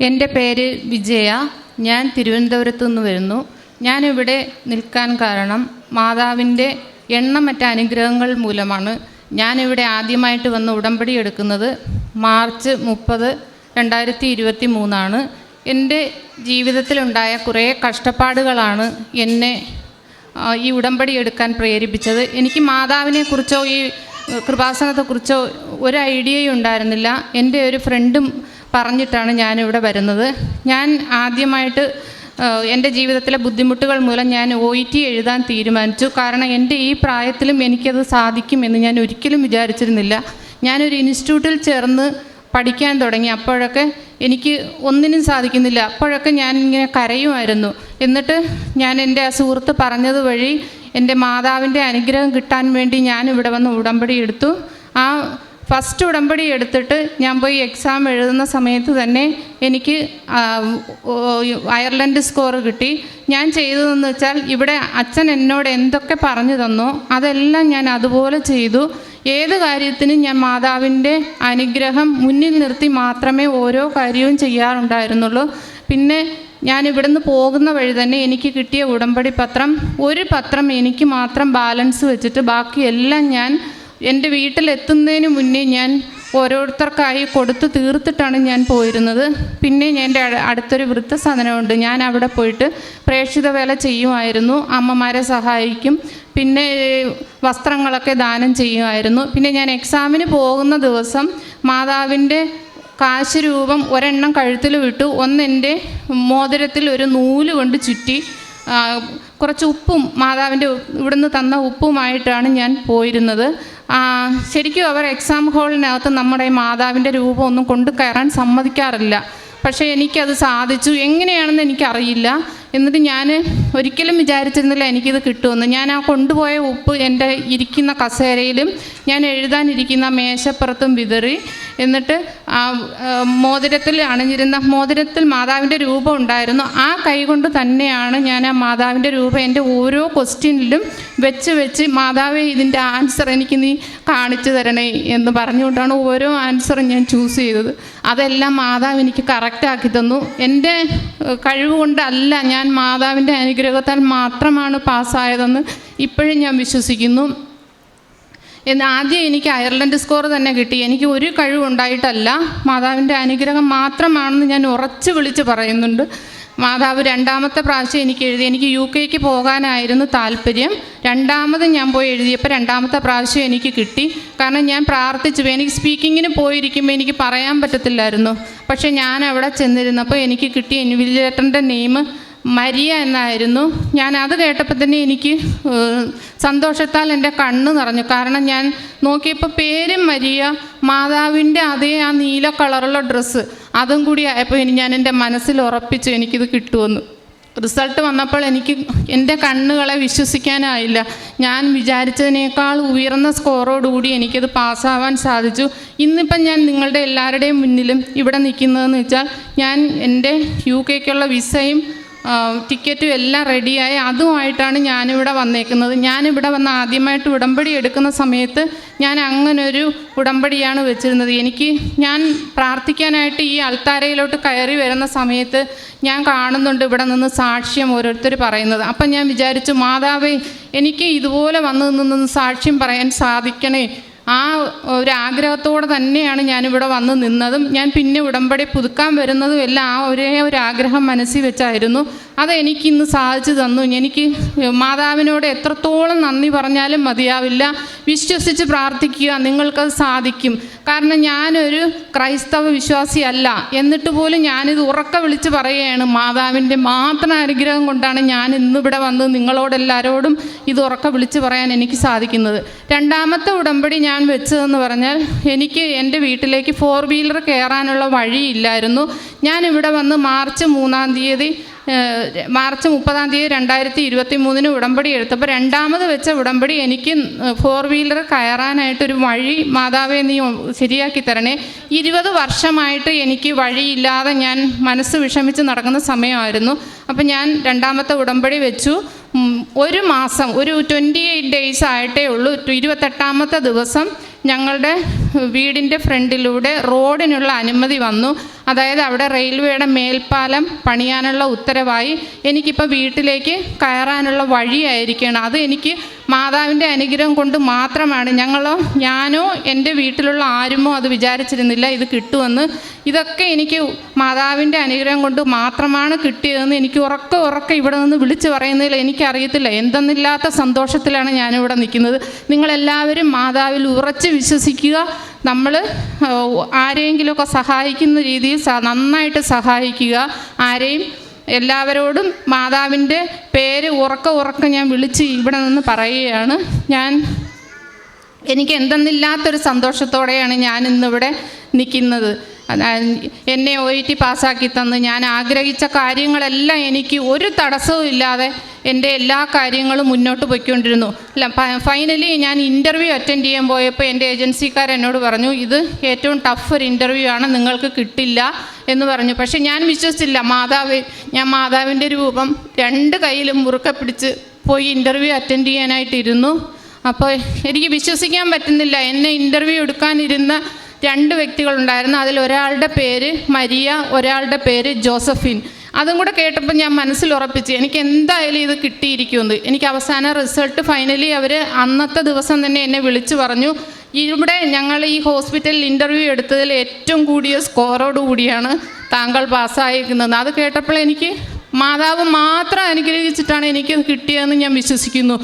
എന്റെ പേര് വിജയ. ഞാൻ തിരുവനന്തപുരത്തു നിന്ന് വരുന്നു. ഞാനിവിടെ നിൽക്കാൻ കാരണം മാതാവിന്റെ എണ്ണമറ്റ അനുഗ്രഹങ്ങൾ മൂലമാണ് ഞാനിവിടെ ആദ്യമായിട്ട് വന്ന് ഉടമ്പടി എടുക്കുന്നത് മാർച്ച് മുപ്പത് രണ്ടായിരത്തി ഇരുപത്തി മൂന്നാണ്. എന്റെ ജീവിതത്തിലുണ്ടായ കുറേ കഷ്ടപ്പാടുകളാണ് എന്നെ ഈ ഉടമ്പടി എടുക്കാൻ പ്രേരിപ്പിച്ചത്. എനിക്ക് മാതാവിനെക്കുറിച്ചോ ഈ കൃപാസനത്തെക്കുറിച്ചോ ഒരു ഐഡിയയും ഉണ്ടായിരുന്നില്ല. എന്റെ ഒരു ഫ്രണ്ടും പറഞ്ഞിട്ടാണ് ഞാനിവിടെ വരുന്നത്. ഞാൻ ആദ്യമായിട്ട് എന്റെ ജീവിതത്തിലെ ബുദ്ധിമുട്ടുകൾ മൂലം ഞാൻ ഒ ഇ ടി എഴുതാൻ തീരുമാനിച്ചു. കാരണം എന്റെ ഈ പ്രായത്തിലും എനിക്കത് സാധിക്കുമെന്ന് ഞാൻ ഒരിക്കലും വിചാരിച്ചിരുന്നില്ല. ഞാനൊരു ഇൻസ്റ്റിറ്റ്യൂട്ടിൽ ചേർന്ന് പഠിക്കാൻ തുടങ്ങി. അപ്പോഴൊക്കെ എനിക്ക് ഒന്നിനും സാധിക്കുന്നില്ല. അപ്പോഴൊക്കെ ഞാൻ ഇങ്ങനെ കരയുമായിരുന്നു. എന്നിട്ട് ഞാൻ എന്റെ ആ സുഹൃത്ത് പറഞ്ഞത് വഴി എന്റെ മാതാവിന്റെ അനുഗ്രഹം കിട്ടാൻ വേണ്ടി ഞാൻ ഇവിടെ വന്ന് ഉടമ്പടി എടുത്തു. ആ ഫസ്റ്റ് ഉടമ്പടി എടുത്തിട്ട് ഞാൻ പോയി എക്സാം എഴുതുന്ന സമയത്ത് തന്നെ എനിക്ക് അയർലൻഡ് സ്കോർ കിട്ടി. ഞാൻ ചെയ്തതെന്ന് വെച്ചാൽ ഇവിടെ അച്ഛൻ എന്നോട് എന്തൊക്കെ പറഞ്ഞു തന്നോ അതെല്ലാം ഞാൻ അതുപോലെ ചെയ്തു. ഏത് കാര്യത്തിനും ഞാൻ മാതാവിന്റെ അനുഗ്രഹം മുന്നിൽ നിർത്തി മാത്രമേ ഓരോ കാര്യവും ചെയ്യാറുണ്ടായിരുന്നുള്ളൂ. പിന്നെ ഞാൻ ഇവിടുന്ന് പോകുന്ന വഴി തന്നെ എനിക്ക് കിട്ടിയ ഉടമ്പടി പത്രം ഒരു പത്രം എനിക്ക് മാത്രം ബാലൻസ് വെച്ചിട്ട് ബാക്കിയെല്ലാം ഞാൻ എന്റെ വീട്ടിലെത്തുന്നതിന് മുന്നേ ഞാൻ ഓരോരുത്തർക്കായി കൊടുത്തു തീർത്തിട്ടാണ് ഞാൻ പോയിരുന്നത്. പിന്നെ എന്റെ അട- അടുത്തൊരു വൃത്തസാധനമുണ്ട് ഞാൻ അവിടെ പോയിട്ട് പ്രേക്ഷിത വേല ചെയ്യുമായിരുന്നു. അമ്മമാരെ സഹായിക്കും. പിന്നെ വസ്ത്രങ്ങളൊക്കെ ദാനം ചെയ്യുമായിരുന്നു. പിന്നെ ഞാൻ എക്സാമിന് പോകുന്ന ദിവസം മാതാവിന്റെ കാശ് രൂപം ഒരെണ്ണം കഴുത്തിൽ വിട്ടു. ഒന്നെന്റെ മോതിരത്തിൽ ഒരു നൂൽ കൊണ്ട് ചുറ്റി കുറച്ച് ഉപ്പും മാതാവിന്റെ ഇവിടുന്ന് തന്ന ഉപ്പുമായിട്ടാണ് ഞാൻ പോയിരുന്നത്. ശരിക്കും അവർ എക്സാം ഹോളിനകത്ത് നമ്മുടെ മാതാവിന്റെ രൂപം ഒന്നും കൊണ്ടു കയറാൻ സമ്മതിക്കാറില്ല. പക്ഷേ എനിക്കത് സാധിച്ചു. എങ്ങനെയാണെന്ന് എനിക്കറിയില്ല. എന്നിട്ട് ഞാൻ ഒരിക്കലും വിചാരിച്ചിരുന്നില്ല എനിക്കിത് കിട്ടുമെന്ന്. ഞാൻ ആ കൊണ്ടുപോയ ഉപ്പ് എന്റെ ഇരിക്കുന്ന കസേരയിലും ഞാൻ എഴുതാനിരിക്കുന്ന മേശപ്പുറത്തും വിതറി എന്നിട്ട് ആ മോതിരത്തിൽ അണിഞ്ഞിരുന്ന മോതിരത്തിൽ മാതാവിന്റെ രൂപം ഉണ്ടായിരുന്നു. ആ കൈകൊണ്ട് തന്നെയാണ് ഞാൻ ആ മാതാവിന്റെ രൂപം എന്റെ ഓരോ ക്വസ്റ്റ്യനിലും വെച്ച് വെച്ച് മാതാവേ ഇതിന്റെ ആൻസർ എനിക്ക് നീ കാണിച്ചു തരണേ എന്ന് പറഞ്ഞുകൊണ്ടാണ് ഓരോ ആൻസറും ഞാൻ ചൂസ് ചെയ്തത്. അതെല്ലാം മാതാവ് എനിക്ക് കറക്റ്റാക്കി തന്നു. എന്റെ കഴിവുകൊണ്ടല്ല കഴിവ് കൊണ്ടല്ല ഞാൻ മാതാവിന്റെ അനുഗ്രഹത്താൽ മാത്രമാണ് പാസ്സായതെന്ന് ഇപ്പോഴും ഞാൻ വിശ്വസിക്കുന്നു. എന്ന് ആദ്യം എനിക്ക് അയർലൻഡ് സ്കോർ തന്നെ കിട്ടി. എനിക്ക് ഒരു കഴിവുണ്ടായിട്ടല്ല. മാതാവിന്റെ അനുഗ്രഹം മാത്രമാണെന്ന് ഞാൻ ഉറച്ചു വിളിച്ച് പറയുന്നുണ്ട്. മാതാവ് രണ്ടാമത്തെ പ്രാവശ്യം എനിക്ക് എഴുതി. എനിക്ക് യു കെക്ക് പോകാനായിരുന്നു താല്പര്യം. രണ്ടാമത് ഞാൻ പോയി എഴുതിയപ്പോൾ രണ്ടാമത്തെ പ്രാവശ്യം എനിക്ക് കിട്ടി. കാരണം ഞാൻ പ്രാർത്ഥിച്ചു. എനിക്ക് സ്പീക്കിങ്ങിന് പോയിരിക്കുമ്പോൾ എനിക്ക് പറയാൻ പറ്റത്തില്ലായിരുന്നു. പക്ഷേ ഞാൻ അവിടെ ചെന്നിരുന്നപ്പോൾ എനിക്ക് കിട്ടിയ ഇൻവിജിലേറ്ററിന്റെ നെയിം മരിയ എന്നായിരുന്നു. ഞാൻ അത് കേട്ടപ്പോൾ തന്നെ എനിക്ക് സന്തോഷത്താൽ എന്റെ കണ്ണ് നിറഞ്ഞു. കാരണം ഞാൻ നോക്കിയപ്പോൾ പേരും മരിയ മാതാവിന്റെ അതേ ആ നീല കളറുള്ള ഡ്രസ്സ്. അതും കൂടി ആയപ്പോൾ ഇനി ഞാൻ എന്റെ മനസ്സിൽ ഉറപ്പിച്ചു എനിക്കിത് കിട്ടുമെന്ന് റിസൾട്ട് വന്നപ്പോൾ എനിക്ക് എന്റെ കണ്ണുകളെ വിശ്വസിക്കാനായില്ല. ഞാൻ വിചാരിച്ചതിനേക്കാൾ ഉയർന്ന സ്കോറോടുകൂടി എനിക്കത് പാസ്സാവാൻ സാധിച്ചു. ഇന്നിപ്പം ഞാൻ നിങ്ങളുടെ എല്ലാവരുടെയും മുന്നിലും ഇവിടെ നിൽക്കുന്നതെന്ന് വെച്ചാൽ ഞാൻ എന്റെ യു കെക്കുള്ള വിസയും ടിക്കറ്റും എല്ലാം റെഡിയായി അതുമായിട്ടാണ് ഞാനിവിടെ വന്നേക്കുന്നത്. ഞാനിവിടെ വന്ന് ആദ്യമായിട്ട് ഉടമ്പടി എടുക്കുന്ന സമയത്ത് ഞാൻ അങ്ങനൊരു ഉടമ്പടിയാണ് വെച്ചിരുന്നത്. എനിക്ക് ഞാൻ പ്രാർത്ഥിക്കാനായിട്ട് ഈ അൾത്താരയിലോട്ട് കയറി വരുന്ന സമയത്ത് ഞാൻ കാണുന്നുണ്ട് ഇവിടെ നിന്ന് സാക്ഷ്യം ഓരോരുത്തർ പറയുന്നത്. അപ്പം ഞാൻ വിചാരിച്ചു മാതാവേ എനിക്ക് ഇതുപോലെ വന്ന് നിന്ന് സാക്ഷ്യം പറയാൻ സാധിക്കണേ. ആ ഒരു ആഗ്രഹത്തോടെ തന്നെയാണ് ഞാനിവിടെ വന്ന് നിന്നതും. ഞാൻ പിന്നെ ഉടമ്പടി പുതുക്കാൻ വരുന്നതും എല്ലാം ആ ഒരേ ഒരു ആഗ്രഹം മനസ്സിൽ വെച്ചായിരുന്നു. അത് എനിക്ക് ഇന്ന് സാധിച്ചു തന്നു. എനിക്ക് മാതാവിനോട് എത്രത്തോളം നന്ദി പറഞ്ഞാലും മതിയാവില്ല. വിശ്വസിച്ച് പ്രാർത്ഥിക്കുക നിങ്ങൾക്കത് സാധിക്കും. കാരണം ഞാനൊരു ക്രൈസ്തവ വിശ്വാസിയല്ല. എന്നിട്ട് പോലും ഞാനിത് ഉറക്ക വിളിച്ച് പറയുകയാണ്. മാതാവിന്റെ മാത്രം അനുഗ്രഹം കൊണ്ടാണ് ഞാൻ ഇന്നിവിടെ വന്ന് നിങ്ങളോടെല്ലാവരോടും ഇത് ഉറക്ക വിളിച്ച് പറയാൻ എനിക്ക് സാധിക്കുന്നത്. രണ്ടാമത്തെ ഉടമ്പടി ഞാൻ വെച്ചതെന്ന് പറഞ്ഞാൽ എനിക്ക് എന്റെ വീട്ടിലേക്ക് ഫോർ വീലർ കയറാനുള്ള വഴിയില്ലായിരുന്നു. ഞാൻ ഇവിടെ വന്ന് മാർച്ച് മൂന്നാം തീയതി മാർച്ച് മുപ്പതാം തീയതി രണ്ടായിരത്തി ഇരുപത്തി മൂന്നിന് ഉടമ്പടി എടുത്തപ്പോൾ രണ്ടാമത് വെച്ച ഉടമ്പടി എനിക്ക് ഫോർ വീലർ കയറാനായിട്ടൊരു വഴി മാതാവെ നീ ശരിയാക്കി തരണേ. ഇരുപത് വർഷമായിട്ട് എനിക്ക് വഴിയില്ലാതെ ഞാൻ മനസ്സ് വിഷമിച്ച് നടക്കുന്ന സമയമായിരുന്നു. അപ്പം ഞാൻ രണ്ടാമത്തെ ഉടമ്പടി വെച്ചു. ഒരു മാസം ഒരു ട്വന്റി എയ്റ്റ് ഡേയ്സ് ആയിട്ടേ ഉള്ളൂ. ഇരുപത്തെട്ടാമത്തെ ദിവസം ഞങ്ങളുടെ വീടിന്റെ ഫ്രണ്ടിലൂടെ റോഡിനുള്ള അനുമതി വന്നു. അതായത് അവിടെ റെയിൽവേയുടെ മേൽപ്പാലം പണിയാനുള്ള ഉത്തരവായി. എനിക്കിപ്പോൾ വീട്ടിലേക്ക് കയറാനുള്ള വഴിയായിരിക്കണം. അത് എനിക്ക് മാതാവിന്റെ അനുഗ്രഹം കൊണ്ട് മാത്രമാണ്. ഞങ്ങളോ ഞാനോ എന്റെ വീട്ടിലുള്ള ആരുമോ അത് വിചാരിച്ചിരുന്നില്ല ഇത് കിട്ടുമെന്ന്. ഇതൊക്കെ എനിക്ക് മാതാവിന്റെ അനുഗ്രഹം കൊണ്ട് മാത്രമാണ് കിട്ടിയതെന്ന് എനിക്ക് ഉറക്കെ ഉറക്കെ ഇവിടെ നിന്ന് വിളിച്ചു പറയുന്നതിൽ എനിക്കറിയത്തില്ല. എന്തെന്നില്ലാത്ത സന്തോഷത്തിലാണ് ഞാനിവിടെ നിൽക്കുന്നത്. നിങ്ങളെല്ലാവരും മാതാവിൽ ഉറച്ച് വിശ്വസിക്കുക. നമ്മൾ ആരെങ്കിലുമൊക്കെ സഹായിക്കുന്ന രീതിയിൽ നന്നായിട്ട് സഹായിക്കുക. ആരെയും എല്ലാവരോടും മാതാവിന്റെ പേര് ഉറക്ക ഉറക്ക ഞാൻ വിളിച്ച് ഇവിടെ നിന്ന് പറയുകയാണ്. ഞാൻ എനിക്ക് എന്തെന്നില്ലാത്തൊരു സന്തോഷത്തോടെയാണ് ഞാൻ ഇന്നിവിടെ നിൽക്കുന്നത്. എന്നെ ഒ ഇ ടി പാസ്സാക്കി തന്ന് ഞാൻ ആഗ്രഹിച്ച കാര്യങ്ങളെല്ലാം എനിക്ക് ഒരു തടസ്സവും ഇല്ലാതെ എന്റെ എല്ലാ കാര്യങ്ങളും മുന്നോട്ട് പോയിക്കൊണ്ടിരുന്നു. അല്ല ഫൈനലി ഞാൻ ഇന്റർവ്യൂ അറ്റൻഡ് ചെയ്യാൻ പോയപ്പോൾ എന്റെ ഏജൻസിക്കാർ എന്നോട് പറഞ്ഞു ഇത് ഏറ്റവും ടഫ് ഒരു ഇന്റർവ്യൂ ആണ് നിങ്ങൾക്ക് കിട്ടില്ല എന്ന് പറഞ്ഞു. പക്ഷേ ഞാൻ വിശ്വസിച്ചില്ല മാതാവ് ഞാൻ മാതാവിന്റെ രൂപം രണ്ട് കയ്യിലും മുറുക്കെ പിടിച്ച് പോയി ഇന്റർവ്യൂ അറ്റൻഡ് ചെയ്യാനായിട്ടിരുന്നു. അപ്പോൾ എനിക്ക് വിശ്വസിക്കാൻ പറ്റുന്നില്ല എന്നെ ഇന്റർവ്യൂ എടുക്കാനിരുന്ന രണ്ട് വ്യക്തികളുണ്ടായിരുന്നു. അതിൽ ഒരാളുടെ പേര് മരിയ ഒരാളുടെ പേര് ജോസഫിൻ. അതും കൂടെ കേട്ടപ്പോൾ ഞാൻ മനസ്സിൽ ഉറപ്പിച്ച് എനിക്ക് എന്തായാലും ഇത് കിട്ടിയിരിക്കുമെന്ന്. എനിക്ക് അവസാന റിസൾട്ട് ഫൈനലി അവർ അന്നത്തെ ദിവസം തന്നെ എന്നെ വിളിച്ചു പറഞ്ഞു. ഇവിടെ ഞങ്ങൾ ഈ ഹോസ്പിറ്റലിൽ ഇന്റർവ്യൂ എടുത്തതിൽ ഏറ്റവും കൂടിയ സ്കോറോട് കൂടിയാണ് താങ്കൾ പാസ്സായിരിക്കുന്നത് അത് കേട്ടപ്പോൾ എനിക്ക് മാതാവ് മാത്രം അനുഗ്രഹിച്ചിട്ടാണ് എനിക്ക് കിട്ടിയതെന്ന് ഞാൻ വിശ്വസിക്കുന്നു.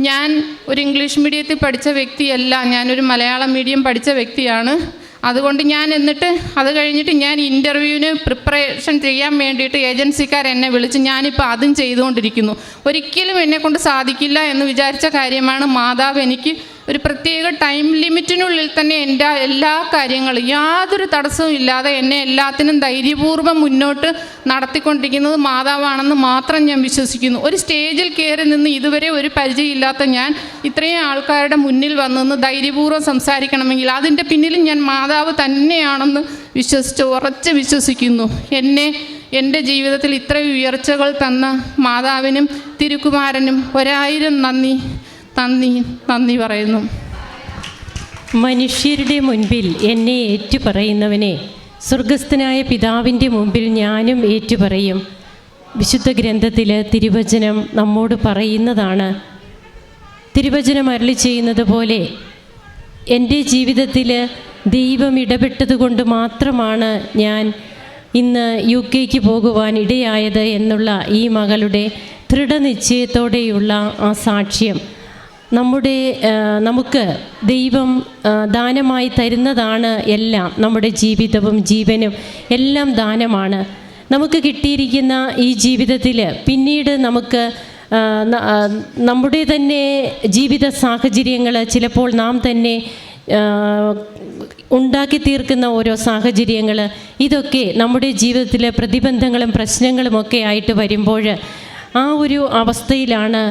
ഞാൻ ഒരു ഇംഗ്ലീഷ് മീഡിയത്തിൽ പഠിച്ച വ്യക്തിയല്ല. ഞാനൊരു മലയാളം മീഡിയം പഠിച്ച വ്യക്തിയാണ്. അതുകൊണ്ട് ഞാൻ എന്നിട്ട് അത് കഴിഞ്ഞിട്ട് ഞാൻ ഇന്റർവ്യൂവിന് പ്രിപ്പറേഷൻ ചെയ്യാൻ വേണ്ടിയിട്ട് ഏജൻസിക്കാർ എന്നെ വിളിച്ച് ഞാനിപ്പോൾ അതും ചെയ്തുകൊണ്ടിരിക്കുന്നു. ഒരിക്കലും എന്നെക്കൊണ്ട് സാധിക്കില്ല എന്ന് വിചാരിച്ച കാര്യമാണ് മാതാവ് എനിക്ക് ഒരു പ്രത്യേക ടൈം ലിമിറ്റിനുള്ളിൽ തന്നെ എന്റെ എല്ലാ കാര്യങ്ങളും യാതൊരു തടസ്സവും ഇല്ലാതെ എന്നെ എല്ലാത്തിനും ധൈര്യപൂർവം മുന്നോട്ട് നടത്തിക്കൊണ്ടിരിക്കുന്നത് മാതാവാണെന്ന് മാത്രം ഞാൻ വിശ്വസിക്കുന്നു. ഒരു സ്റ്റേജിൽ കയറി നിന്ന് ഇതുവരെ ഒരു പരിചയമില്ലാത്ത ഞാൻ ഇത്രയും ആൾക്കാരുടെ മുന്നിൽ വന്നെന്ന് ധൈര്യപൂർവം സംസാരിക്കണമെങ്കിൽ അതിന്റെ പിന്നിലും ഞാൻ മാതാവ് തന്നെയാണെന്ന് വിശ്വസിച്ച് ഉറച്ച് വിശ്വസിക്കുന്നു. എന്നെ എന്റെ ജീവിതത്തിൽ ഇത്രയും ഉയർച്ചകൾ തന്ന മാതാവിനും തിരുക്കുമാരനും ഒരായിരം നന്ദി. നന്ദി നന്ദി പറയുന്നു. മനുഷ്യരുടെ മുൻപിൽ എന്നെ ഏറ്റുപറയുന്നവനെ സ്വർഗസ്ഥനായ പിതാവിന്റെ മുമ്പിൽ ഞാനും ഏറ്റുപറയും. വിശുദ്ധ ഗ്രന്ഥത്തിൽ തിരുവചനം നമ്മോട് പറയുന്നതാണ്. തിരുവചനം അരളി ചെയ്യുന്നത് പോലെ എന്റെ ജീവിതത്തിൽ ദൈവം ഇടപെട്ടതുകൊണ്ട് മാത്രമാണ് ഞാൻ ഇന്ന് യു കെക്ക് പോകുവാൻ ഇടയായത് എന്നുള്ള ഈ മകളുടെ ദൃഢനിശ്ചയത്തോടെയുള്ള ആ സാക്ഷ്യം. നമ്മുടെ നമുക്ക് ദൈവം ദാനമായി തരുന്നതാണ് എല്ലാം. നമ്മുടെ ജീവിതവും ജീവനും എല്ലാം ദാനമാണ്. നമുക്ക് കിട്ടിയിരിക്കുന്ന ഈ ജീവിതത്തിൽ പിന്നീട് നമുക്ക് നമ്മുടെ തന്നെ ജീവിത സാഹചര്യങ്ങൾ ചിലപ്പോൾ നാം തന്നെ ഉണ്ടാക്കി തീർക്കുന്ന ഓരോ സാഹചര്യങ്ങൾ ഇതൊക്കെ നമ്മുടെ ജീവിതത്തിലെ പ്രതിബന്ധങ്ങളും പ്രശ്നങ്ങളും ഒക്കെ ആയിട്ട് വരുമ്പോൾ ആ ഒരു അവസ്ഥയിലാണ്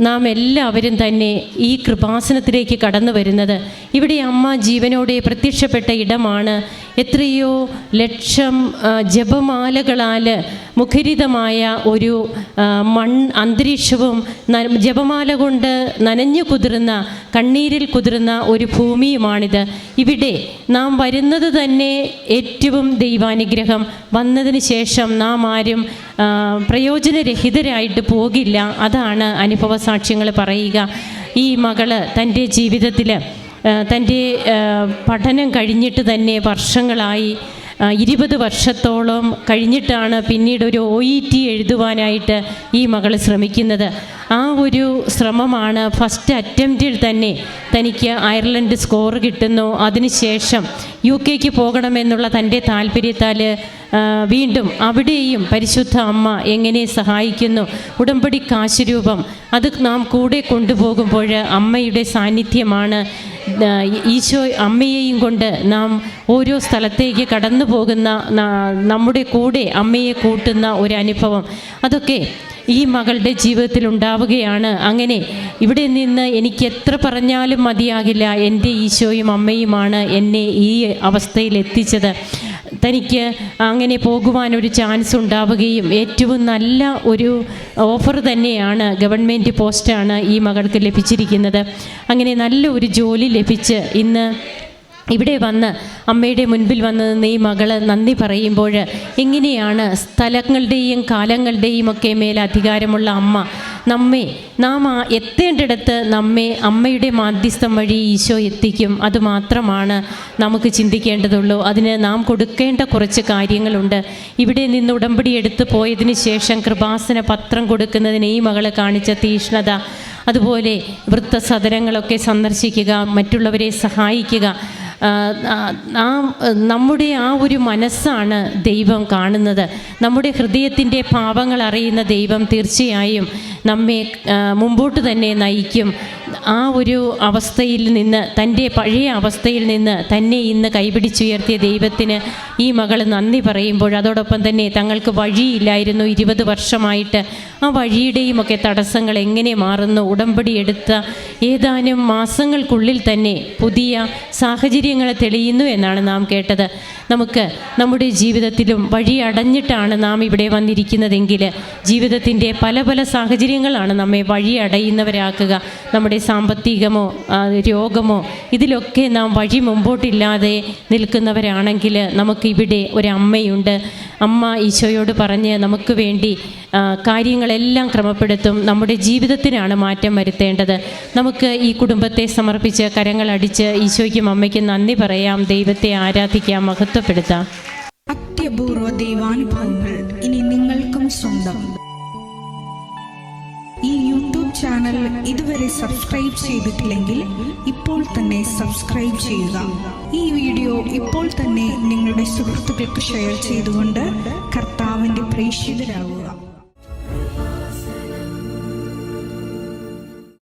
നാം എല്ലാവരും തന്നെ ഈ കൃപാസനത്തിലേക്ക് കടന്നു വരുന്നത്. ഇവിടെ അമ്മ ജീവനോടെ പ്രത്യക്ഷപ്പെട്ട ഇടമാണ്. എത്രയോ ലക്ഷം ജപമാലകളാൽ മുഖരിതമായ ഒരു മൺ അന്തരീക്ഷവും ജപമാല കൊണ്ട് നനഞ്ഞു കുതിർന്ന കണ്ണീരിൽ കുതിർന്ന ഒരു ഭൂമിയുമാണിത്. ഇവിടെ നാം വരുന്നത് തന്നെ ഏറ്റവും ദൈവാനുഗ്രഹം. വന്നതിന് ശേഷം നാം ആരും പ്രയോജനരഹിതരായിട്ട് പോകില്ല. അതാണ് അനുഭവ സാക്ഷ്യങ്ങൾ പറയുക. ഈ മകൾ തന്റെ ജീവിതത്തിൽ തന്റെ പഠനം കഴിഞ്ഞിട്ട് തന്നെ വർഷങ്ങളായി ഇരുപത് വർഷത്തോളം കഴിഞ്ഞിട്ടാണ് പിന്നീട് ഒരു ഒ ഇ ടി എഴുതുവാനായിട്ട് ഈ മകൾ ശ്രമിക്കുന്നത്. ആ ഒരു ശ്രമമാണ് ഫസ്റ്റ് അറ്റംപ്റ്റിൽ തന്നെ തനിക്ക് അയർലൻഡ് സ്കോർ കിട്ടുന്നു. അതിനുശേഷം യു കെക്ക് പോകണമെന്നുള്ള തന്റെ താല്പര്യത്താൽ വീണ്ടും അവിടെയും പരിശുദ്ധ അമ്മ എങ്ങനെ സഹായിക്കുന്നു? ഉടമ്പടി കാശുരൂപം അത് നാം കൂടെ കൊണ്ടുപോകുമ്പോൾ അമ്മയുടെ സാന്നിധ്യമാണ്. ഈശോ അമ്മയെയും കൊണ്ട് നാം ഓരോ സ്ഥലത്തേക്ക് കടന്നു പോകുന്ന നമ്മുടെ കൂടെ അമ്മയെ കൂട്ടുന്ന ഒരു അനുഭവം. അതൊക്കെ ഈ മകളുടെ ജീവിതത്തിൽ ഉണ്ടാവുകയാണ്. അങ്ങനെ ഇവിടെ നിന്ന് എനിക്ക് എത്ര പറഞ്ഞാലും മതിയാകില്ല. എന്റെ ഈശോയും അമ്മയുമാണ് എന്നെ ഈ അവസ്ഥയിൽ എത്തിച്ചത്. തനിക്ക് അങ്ങനെ പോകുവാനൊരു ചാൻസ് ഉണ്ടാവുകയും ഏറ്റവും നല്ല ഒരു ഓഫർ തന്നെയാണ് ഗവൺമെന്റ് പോസ്റ്റാണ് ഈ മകൾക്ക് ലഭിച്ചിരിക്കുന്നത്. അങ്ങനെ നല്ല ഒരു ജോലി ലഭിച്ച് ഇന്ന് ഇവിടെ വന്ന് അമ്മയുടെ മുൻപിൽ വന്ന് ഈ മകൾ നന്ദി പറയുമ്പോൾ എങ്ങനെയാണ് സ്ഥലങ്ങളുടെയും കാലങ്ങളുടെയും ഒക്കെ മേൽ അധികാരമുള്ള അമ്മ നമ്മെ നാം എത്തേണ്ടിടത്ത് നമ്മെ അമ്മയുടെ മാധ്യസ്ഥം വഴി ഈശോ എത്തിക്കും. അതുമാത്രമാണ് നമുക്ക് ചിന്തിക്കേണ്ടതുള്ളൂ. അതിന് നാം കൊടുക്കേണ്ട കുറച്ച് കാര്യങ്ങളുണ്ട്. ഇവിടെ നിന്ന് ഉടമ്പടി എടുത്തു പോയതിന് ശേഷം കൃപാസന പത്രം കൊടുക്കുന്നതിന് ഈ മകളെ കാണിച്ച തീഷ്ണത അതുപോലെ വൃത്തസദനങ്ങളൊക്കെ സന്ദർശിക്കുക മറ്റുള്ളവരെ സഹായിക്കുക ആ, നമ്മുടെ ആ ഒരു മനസ്സാണ് ദൈവം കാണുന്നത്. നമ്മുടെ ഹൃദയത്തിന്റെ പാപങ്ങൾ അറിയുന്ന ദൈവം തീർച്ചയായും നമ്മെ മുമ്പോട്ട് തന്നെ നയിക്കും. ആ ഒരു അവസ്ഥയിൽ നിന്ന് തന്റെ പഴയ അവസ്ഥയിൽ നിന്ന് തന്നെ ഇന്ന് കൈപിടിച്ചുയർത്തിയ ദൈവത്തിന് ഈ മകൾ നന്ദി പറയുമ്പോൾ അതോടൊപ്പം തന്നെ തങ്ങൾക്ക് വഴിയില്ലായിരുന്നു ഇരുപത് വർഷമായിട്ട്. ആ വഴിയുടെയും ഒക്കെ തടസ്സങ്ങൾ എങ്ങനെ മാറുന്നു? ഉടമ്പടി എടുത്ത ഏതാനും മാസങ്ങൾക്കുള്ളിൽ തന്നെ പുതിയ സാഹചര്യങ്ങൾ തെളിയുന്നു എന്നാണ് നാം കേട്ടത്. നമുക്ക് നമ്മുടെ ജീവിതത്തിലും വഴി അടഞ്ഞിട്ടാണ് നാം ഇവിടെ വന്നിരിക്കുന്നതെങ്കിൽ ജീവിതത്തിന്റെ പല പല സാഹചര്യങ്ങളാണ് നമ്മെ വഴി അടയുന്നവരാക്കുക. നമ്മുടെ സാമ്പത്തികമോ രോഗമോ ഇതിലൊക്കെ നാം വഴി മുമ്പോട്ടില്ലാതെ നിൽക്കുന്നവരാണെങ്കിൽ നമുക്കിവിടെ ഒരമ്മയുണ്ട്. അമ്മ ഈശോയോട് പറഞ്ഞ് നമുക്ക് വേണ്ടി കാര്യങ്ങളെല്ലാം ക്രമപ്പെടുത്തും നമ്മുടെ ജീവിതത്തിനാണ് മാറ്റം വരുത്തേണ്ടത്. നമുക്ക് ഈ കുടുംബത്തെ സമർപ്പിച്ച് കരങ്ങളടിച്ച് ഈശോയ്ക്കും അമ്മയ്ക്കും നന്ദി പറയാം. ദൈവത്തെ ആരാധിക്കാം മഹത്വപ്പെടുത്താം. അത്യപൂർവ ദൈവാനുഭവങ്ങൾ ഇനി നിങ്ങൾക്കും സ്വന്തം. ഈ യൂട്യൂബ് ചാനൽ ഇതുവരെ സബ്സ്ക്രൈബ് ചെയ്തിട്ടില്ലെങ്കിൽ ഇപ്പോൾ തന്നെ സബ്സ്ക്രൈബ് ചെയ്യുക. ഈ വീഡിയോ ഇപ്പോൾ തന്നെ നിങ്ങളുടെ സുഹൃത്തുക്കൾക്ക് ഷെയർ ചെയ്തുകൊണ്ട് കർത്താവിന്റെ പ്രേക്ഷിതരാകുക